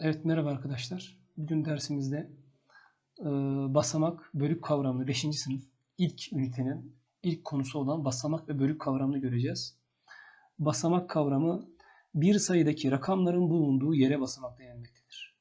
Evet merhaba arkadaşlar. Bugün dersimizde e, basamak bölük kavramını 5. sınıf ilk ünitenin ilk konusu olan basamak ve bölük kavramını göreceğiz. Basamak kavramı bir sayıdaki rakamların bulunduğu yere basamak denilmektedir.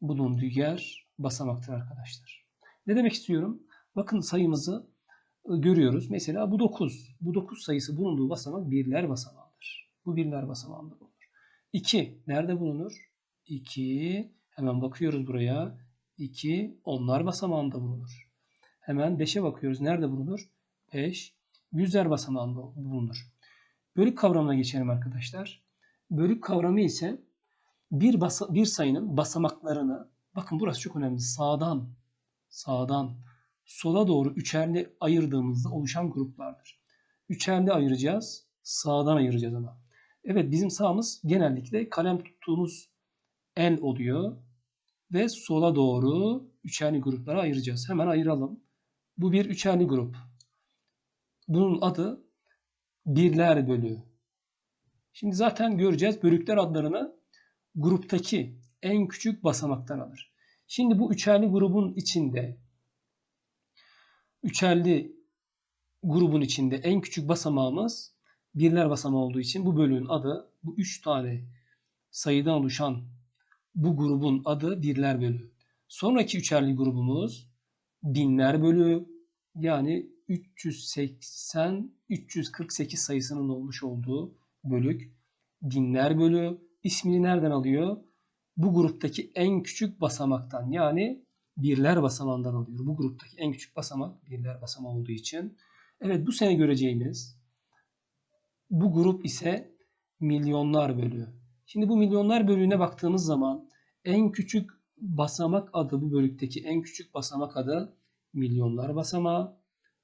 Bulunduğu yer basamaktır arkadaşlar. Ne demek istiyorum? Bakın sayımızı e, görüyoruz. Mesela bu 9. Bu 9 sayısı bulunduğu basamak birler basamağıdır. Bu birler basamağında bulunur. 2 nerede bulunur? 2 hemen bakıyoruz buraya. 2 onlar basamağında bulunur. Hemen 5'e bakıyoruz. Nerede bulunur? 5 yüzler basamağında bulunur. Bölük kavramına geçelim arkadaşlar. Bölük kavramı ise bir, basa, bir sayının basamaklarını bakın burası çok önemli. Sağdan sağdan sola doğru üçerli ayırdığımızda oluşan gruplardır. Üçerli ayıracağız. Sağdan ayıracağız ama. Evet bizim sağımız genellikle kalem tuttuğumuz el oluyor. Ve sola doğru üçerli gruplara ayıracağız. Hemen ayıralım. Bu bir üçerli grup. Bunun adı birler bölüğü. Şimdi zaten göreceğiz bölükler adlarını gruptaki en küçük basamaktan alır. Şimdi bu üçerli grubun içinde üçerli grubun içinde en küçük basamağımız birler basamağı olduğu için bu bölüğün adı bu üç tane sayıdan oluşan bu grubun adı birler bölüğü. Sonraki üçerli grubumuz binler bölüğü yani 380 348 sayısının olmuş olduğu bölük binler bölüğü ismini nereden alıyor? Bu gruptaki en küçük basamaktan yani birler basamağından alıyor. Bu gruptaki en küçük basamak birler basamağı olduğu için. Evet bu sene göreceğimiz bu grup ise milyonlar bölüğü. Şimdi bu milyonlar bölüğüne baktığımız zaman en küçük basamak adı bu bölükteki en küçük basamak adı milyonlar basamağı,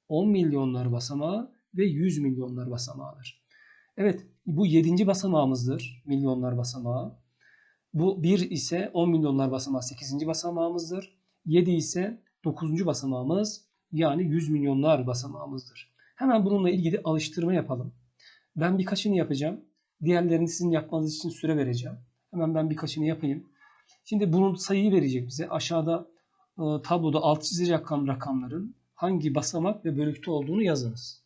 10 milyonlar basamağı ve 100 milyonlar basamağıdır. Evet bu 7. basamağımızdır milyonlar basamağı. Bu 1 ise 10 milyonlar basamağı 8. basamağımızdır. 7 ise 9. basamağımız yani 100 milyonlar basamağımızdır. Hemen bununla ilgili alıştırma yapalım. Ben birkaçını yapacağım. Diğerlerini sizin yapmanız için süre vereceğim. Hemen ben birkaçını yapayım. Şimdi bunun sayıyı verecek bize. Aşağıda e, tabloda alt çizili rakam rakamların hangi basamak ve bölükte olduğunu yazınız.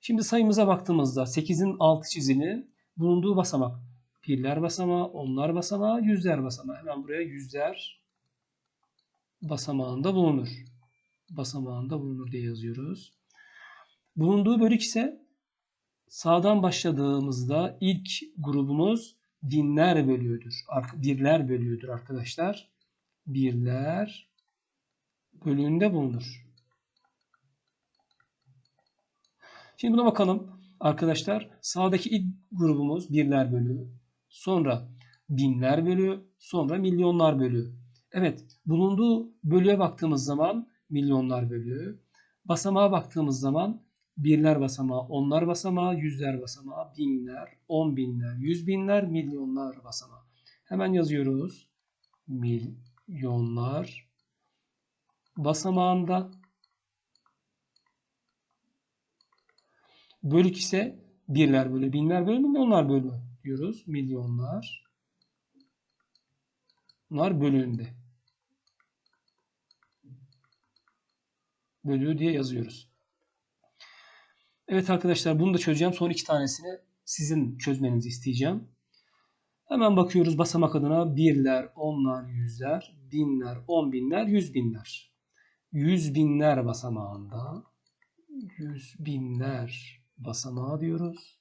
Şimdi sayımıza baktığımızda 8'in alt çizili bulunduğu basamak birler basamağı, onlar basamağı, yüzler basamağı. Hemen buraya yüzler basamağında bulunur. Basamağında bulunur diye yazıyoruz. Bulunduğu bölük ise sağdan başladığımızda ilk grubumuz binler bölüğüdür. Birler bölüğüdür arkadaşlar. Birler bölüğünde bulunur. Şimdi buna bakalım arkadaşlar. Sağdaki ilk grubumuz birler bölüğü. Sonra binler bölüğü. Sonra milyonlar bölüğü. Evet bulunduğu bölüğe baktığımız zaman milyonlar bölüğü. Basamağa baktığımız zaman birler basamağı, onlar basamağı, yüzler basamağı, binler, on binler, yüz binler, milyonlar basamağı. Hemen yazıyoruz. Milyonlar basamağında bölük ise birler bölü, binler bölü, milyonlar bölü diyoruz. Milyonlar bunlar bölüğünde. Bölüğü diye yazıyoruz. Evet arkadaşlar bunu da çözeceğim. Son iki tanesini sizin çözmenizi isteyeceğim. Hemen bakıyoruz basamak adına birler, onlar, yüzler, binler, on binler, yüz binler. Yüz binler basamağında yüz binler basamağı diyoruz.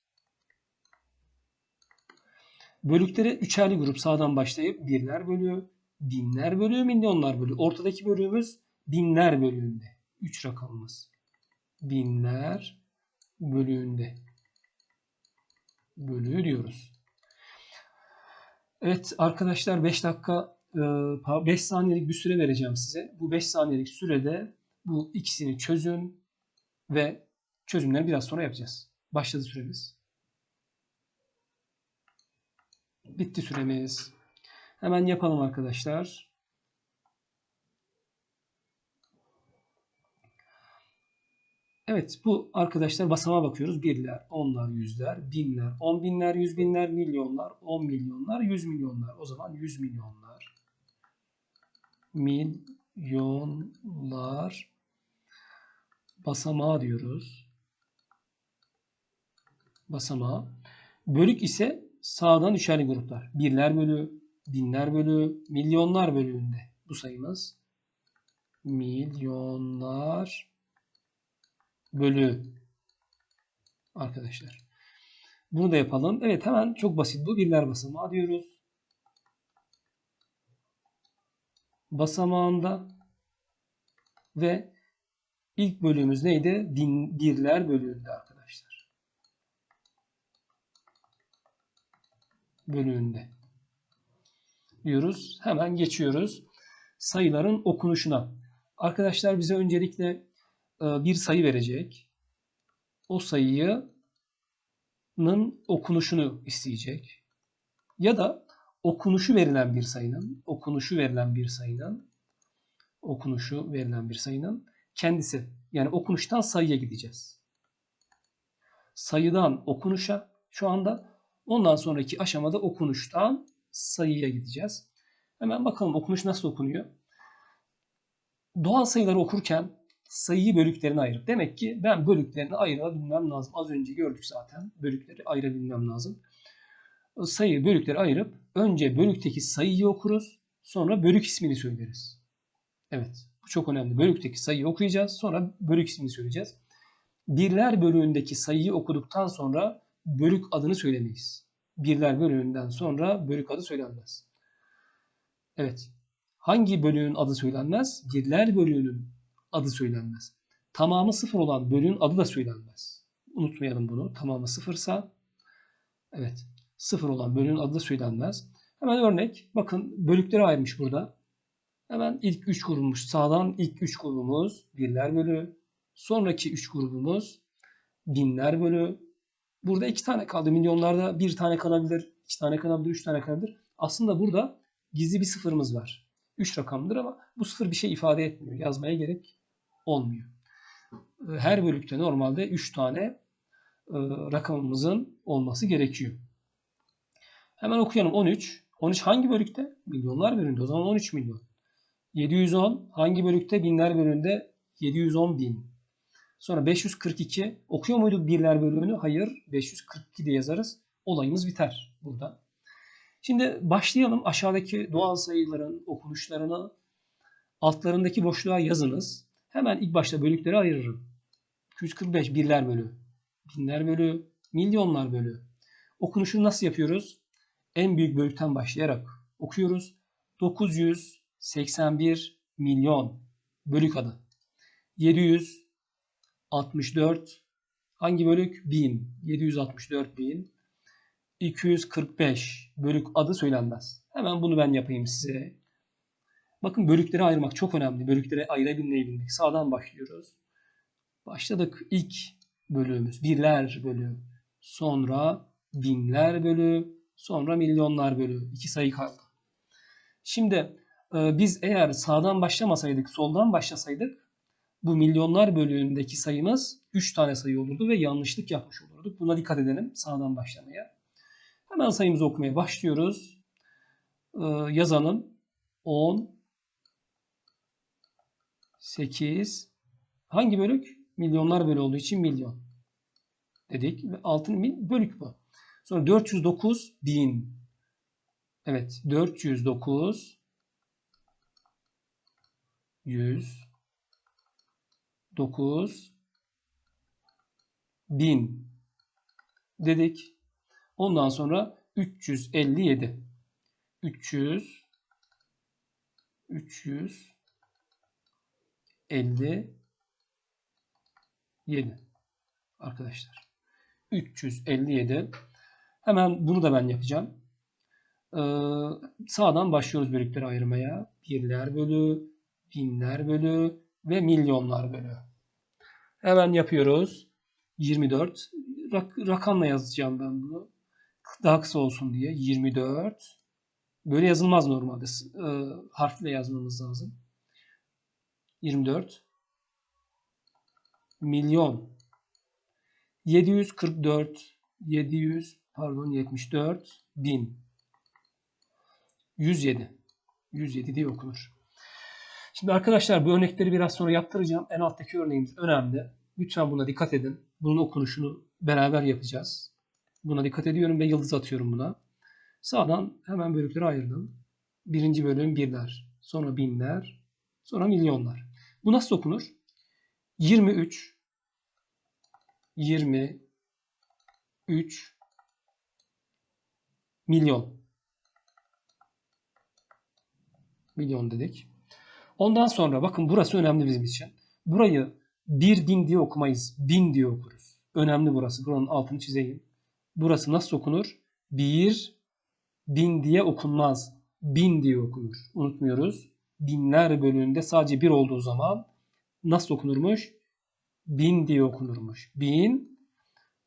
Bölükleri üçerli grup sağdan başlayıp birler bölüyor, binler bölüyor, milyonlar bölüyor. Ortadaki bölüğümüz binler bölüğünde. Üç rakamımız. Binler bölüğünde. Bölüğü diyoruz. Evet arkadaşlar 5 dakika 5 e, saniyelik bir süre vereceğim size. Bu 5 saniyelik sürede bu ikisini çözün ve çözümleri biraz sonra yapacağız. Başladı süremiz. Bitti süremiz. Hemen yapalım arkadaşlar. Evet bu arkadaşlar basamağa bakıyoruz. Birler, onlar, yüzler, binler, on binler, yüz binler, milyonlar, on milyonlar, yüz milyonlar. O zaman yüz milyonlar. Milyonlar basamağı diyoruz. Basamağı. Bölük ise sağdan üçerli gruplar. Birler bölü, binler bölü, milyonlar bölüğünde bu sayımız. Milyonlar bölü arkadaşlar. Bunu da yapalım. Evet hemen çok basit bu. Birler basamağı diyoruz. Basamağında ve ilk bölümümüz neydi? Bin, birler bölüğünde arkadaşlar. Bölüğünde diyoruz. Hemen geçiyoruz. Sayıların okunuşuna. Arkadaşlar bize öncelikle bir sayı verecek. O sayının okunuşunu isteyecek. Ya da okunuşu verilen bir sayının, okunuşu verilen bir sayının, okunuşu verilen bir sayının kendisi. Yani okunuştan sayıya gideceğiz. Sayıdan okunuşa şu anda ondan sonraki aşamada okunuştan sayıya gideceğiz. Hemen bakalım okunuş nasıl okunuyor. Doğal sayıları okurken sayıyı bölüklerine ayırıp. Demek ki ben bölüklerini ayırabilmem lazım. Az önce gördük zaten. Bölükleri ayırabilmem lazım. Sayıyı bölükleri ayırıp önce bölükteki sayıyı okuruz. Sonra bölük ismini söyleriz. Evet. Bu çok önemli. Bölükteki sayıyı okuyacağız. Sonra bölük ismini söyleyeceğiz. Birler bölüğündeki sayıyı okuduktan sonra bölük adını söylemeyiz. Birler bölüğünden sonra bölük adı söylenmez. Evet. Hangi bölüğün adı söylenmez? Birler bölüğünün adı söylenmez. Tamamı sıfır olan bölüğün adı da söylenmez. Unutmayalım bunu. Tamamı sıfırsa evet sıfır olan bölüğün adı da söylenmez. Hemen örnek. Bakın bölükleri ayırmış burada. Hemen ilk 3 grubumuz sağdan ilk 3 grubumuz birler bölü. Sonraki 3 grubumuz binler bölü. Burada 2 tane kaldı. Milyonlarda 1 tane kalabilir, 2 tane kalabilir, 3 tane kalabilir. Aslında burada gizli bir sıfırımız var. 3 rakamdır ama bu sıfır bir şey ifade etmiyor. Yazmaya gerek olmuyor. Her bölükte normalde 3 tane e, rakamımızın olması gerekiyor. Hemen okuyalım 13. 13 hangi bölükte? Milyonlar bölümünde. O zaman 13 milyon. 710 hangi bölükte? Binler bölümünde 710 bin. Sonra 542 okuyor muyduk birler bölümünü? Hayır. 542 diye yazarız. Olayımız biter burada. Şimdi başlayalım. Aşağıdaki doğal sayıların okunuşlarını altlarındaki boşluğa yazınız. Hemen ilk başta bölükleri ayırırım. 245 birler bölü, binler bölü, milyonlar bölü. Okunuşunu nasıl yapıyoruz? En büyük bölükten başlayarak okuyoruz. 981 milyon bölük adı. 764 hangi bölük? 1000. 764 bin. 245 bölük adı söylenmez. Hemen bunu ben yapayım size. Bakın bölükleri ayırmak çok önemli. Bölükleri ayırabilmeyi bilmek. Sağdan başlıyoruz. Başladık. İlk bölümümüz birler bölü. Sonra binler bölü. Sonra milyonlar bölü. İki sayı kaldı. Şimdi e, biz eğer sağdan başlamasaydık, soldan başlasaydık bu milyonlar bölüğündeki sayımız 3 tane sayı olurdu ve yanlışlık yapmış olurduk. Buna dikkat edelim sağdan başlamaya. Hemen sayımızı okumaya başlıyoruz. Ee, yazalım. 10 8 hangi bölük? Milyonlar bölü olduğu için milyon dedik. Ve altın bölük bu. Sonra 409 bin. Evet 409 100 9 bin dedik. Ondan sonra 357. 300 357 arkadaşlar. 357. Hemen bunu da ben yapacağım. Ee, sağdan başlıyoruz bölükleri ayırmaya. Birler bölü, binler bölü ve milyonlar bölü. Hemen yapıyoruz. 24. Rak rakamla yazacağım ben bunu daha kısa olsun diye 24 böyle yazılmaz normalde. E, harfle yazmamız lazım. 24 milyon 744 700 pardon 74 bin 107 107 diye okunur. Şimdi arkadaşlar bu örnekleri biraz sonra yaptıracağım. En alttaki örneğimiz önemli. Lütfen buna dikkat edin. Bunun okunuşunu beraber yapacağız. Buna dikkat ediyorum ve yıldız atıyorum buna. Sağdan hemen bölüklere ayırdım. Birinci bölüm birler, sonra binler, sonra milyonlar. Bu nasıl okunur? 23 23 milyon. Milyon dedik. Ondan sonra bakın burası önemli bizim için. Burayı bir bin diye okumayız. Bin diye okuruz. Önemli burası. Buranın altını çizeyim. Burası nasıl okunur? Bir bin diye okunmaz. Bin diye okunur. Unutmuyoruz. Binler bölümünde sadece bir olduğu zaman nasıl okunurmuş? Bin diye okunurmuş. Bin.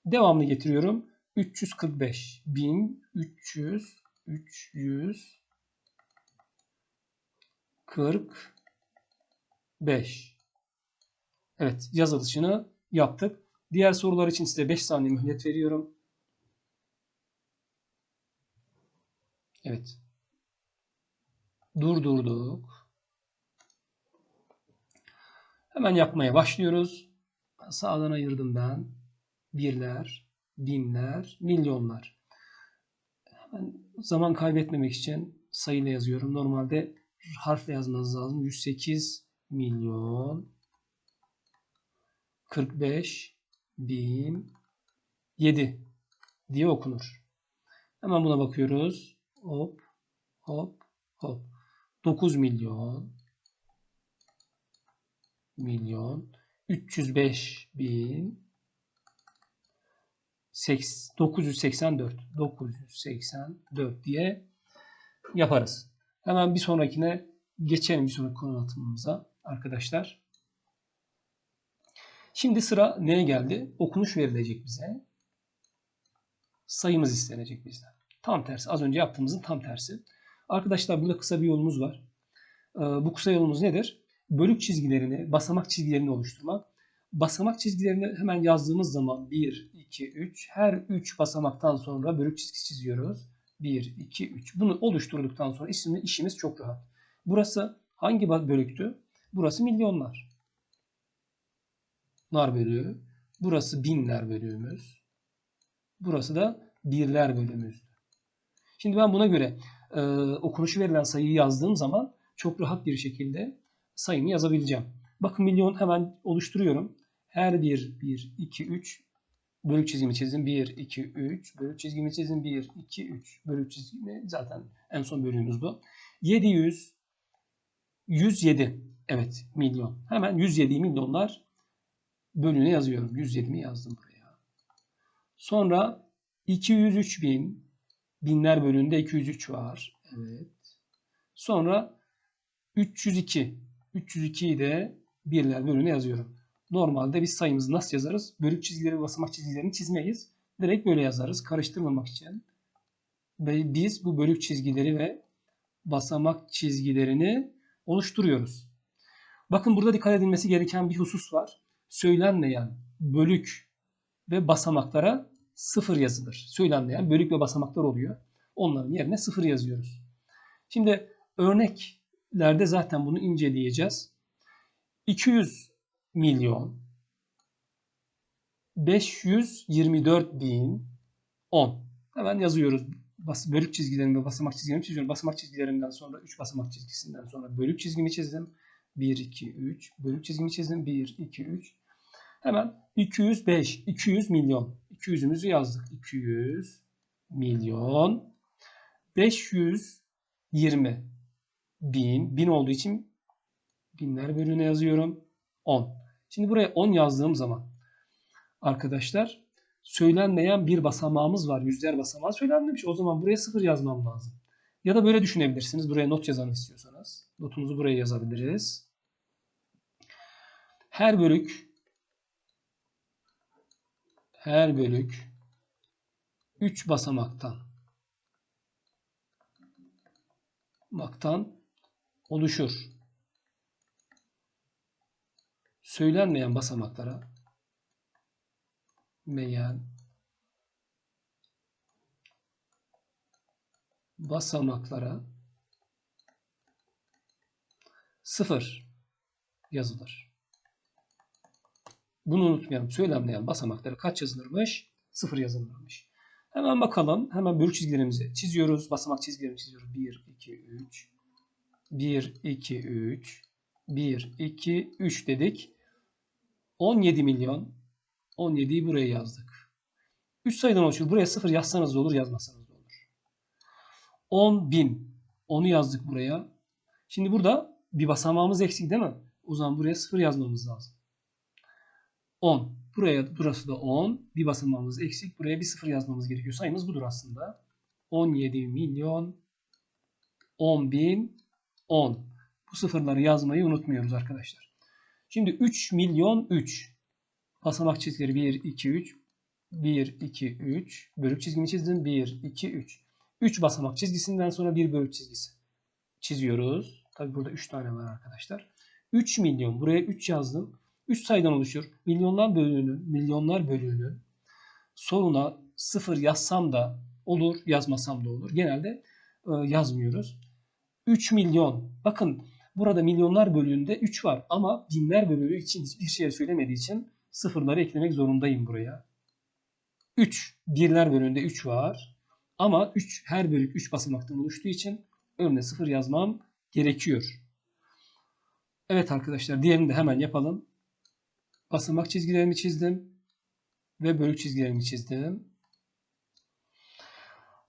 Devamlı getiriyorum. 345. 1300 300 45. Evet yazılışını yaptık. Diğer sorular için size 5 saniye mühlet veriyorum. Evet. Durdurduk. Hemen yapmaya başlıyoruz. Sağdan ayırdım ben. Birler, binler, milyonlar. Hemen zaman kaybetmemek için sayıyla yazıyorum. Normalde harfle yazmanız lazım. 108 milyon 45 bin 7 diye okunur. Hemen buna bakıyoruz. Hop hop hop. 9 milyon milyon 305 bin 984 984 diye yaparız. Hemen bir sonrakine geçelim bir sonraki konu anlatımımıza arkadaşlar. Şimdi sıra neye geldi? Okunuş verilecek bize. Sayımız istenecek bizden. Tam tersi. Az önce yaptığımızın tam tersi. Arkadaşlar burada kısa bir yolumuz var. Ee, bu kısa yolumuz nedir? Bölük çizgilerini, basamak çizgilerini oluşturmak. Basamak çizgilerini hemen yazdığımız zaman 1, 2, 3. Her 3 basamaktan sonra bölük çizgisi çiziyoruz. 1, 2, 3. Bunu oluşturduktan sonra işimiz, işimiz çok rahat. Burası hangi bölüktü? Burası milyonlar. Nar bölüğü. Burası binler bölüğümüz. Burası da birler bölümümüz. Şimdi ben buna göre e, okunuşu verilen sayıyı yazdığım zaman çok rahat bir şekilde sayımı yazabileceğim. Bakın milyon hemen oluşturuyorum. Her bir 1, 2, 3 bölük çizgimi çizdim. 1, 2, 3. Bölük çizgimi çizdim. 1, 2, 3. Bölük çizgimi zaten en son bölümümüz bu. 700, 107. Evet milyon. Hemen 107 milyonlar bölüne yazıyorum. 120 yazdım buraya. Sonra 203 bin. Binler bölümünde 203 var. Evet. Sonra 302. 302'yi de birler bölümüne yazıyorum. Normalde biz sayımızı nasıl yazarız? Bölük çizgileri basamak çizgilerini çizmeyiz. Direkt böyle yazarız. Karıştırmamak için. Ve biz bu bölük çizgileri ve basamak çizgilerini oluşturuyoruz. Bakın burada dikkat edilmesi gereken bir husus var. Söylenmeyen bölük ve basamaklara sıfır yazılır. Söylenmeyen bölük ve basamaklar oluyor. Onların yerine sıfır yazıyoruz. Şimdi örneklerde zaten bunu inceleyeceğiz. 200 milyon 524 bin 10. Hemen yazıyoruz. Bas, bölük çizgilerimi basamak çizgilerimi çiziyorum. Basamak çizgilerimden sonra 3 basamak çizgisinden sonra bölük çizgimi çizdim. 1, 2, 3. Bölük çizgimi çizdim. 1, 2, 3. Hemen 205, 200 milyon. 200'ümüzü yazdık. 200 milyon 520 bin. Bin olduğu için binler bölüğüne yazıyorum. 10. Şimdi buraya 10 yazdığım zaman arkadaşlar söylenmeyen bir basamağımız var. Yüzler basamağı söylenmemiş. O zaman buraya 0 yazmam lazım. Ya da böyle düşünebilirsiniz. Buraya not yazan istiyorsanız. Notumuzu buraya yazabiliriz. Her bölük her bölük 3 basamaktan maktan oluşur. Söylenmeyen basamaklara meyen basamaklara sıfır yazılır. Bunu unutmayalım. Söylemleyen basamakları kaç yazılırmış? Sıfır yazılırmış. Hemen bakalım. Hemen bölü çizgilerimizi çiziyoruz. Basamak çizgilerimizi çiziyoruz. 1, 2, 3. 1, 2, 3. 1, 2, 3 dedik. 17 milyon. 17'yi buraya yazdık. 3 sayıdan oluşuyor. Buraya 0 yazsanız da olur, yazmasanız da olur. 10 bin. Onu yazdık buraya. Şimdi burada bir basamağımız eksik değil mi? O zaman buraya 0 yazmamız lazım. 10. Buraya burası da 10. Bir basamağımız eksik. Buraya bir 0 yazmamız gerekiyor. Sayımız budur aslında. 17 milyon 10 bin 10. Bu sıfırları yazmayı unutmuyoruz arkadaşlar. Şimdi 3 milyon 3. Basamak çizgileri 1, 2, 3. 1, 2, 3. Bölük çizgimi çizdim. 1, 2, 3. 3 basamak çizgisinden sonra bir bölük çizgisi çiziyoruz. Tabi burada 3 tane var arkadaşlar. 3 milyon. Buraya 3 yazdım. 3 sayıdan oluşur. Milyonlar bölüğünün, milyonlar bölüğünün sonuna 0 yazsam da olur, yazmasam da olur. Genelde e, yazmıyoruz. 3 milyon. Bakın burada milyonlar bölüğünde 3 var ama binler bölüğü için hiçbir şey söylemediği için sıfırları eklemek zorundayım buraya. 3. Birler bölüğünde 3 var. Ama 3 her bölük 3 basamaktan oluştuğu için önüne 0 yazmam gerekiyor. Evet arkadaşlar diğerini de hemen yapalım. Basamak çizgilerimi çizdim. Ve bölük çizgilerimi çizdim.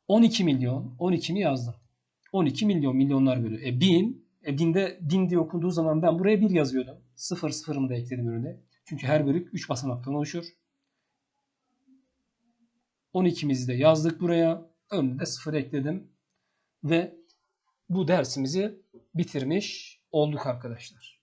12 milyon. 12'ni yazdım. 12 milyon milyonlar bölü. E 1000. E 1000'de 1000 diye okunduğu zaman ben buraya 1 yazıyordum. 0 sıfırımı da ekledim önüne. Çünkü her bölük 3 basamaktan oluşur. 12'mizi de yazdık buraya. Önüne de 0 ekledim. Ve bu dersimizi bitirmiş olduk arkadaşlar.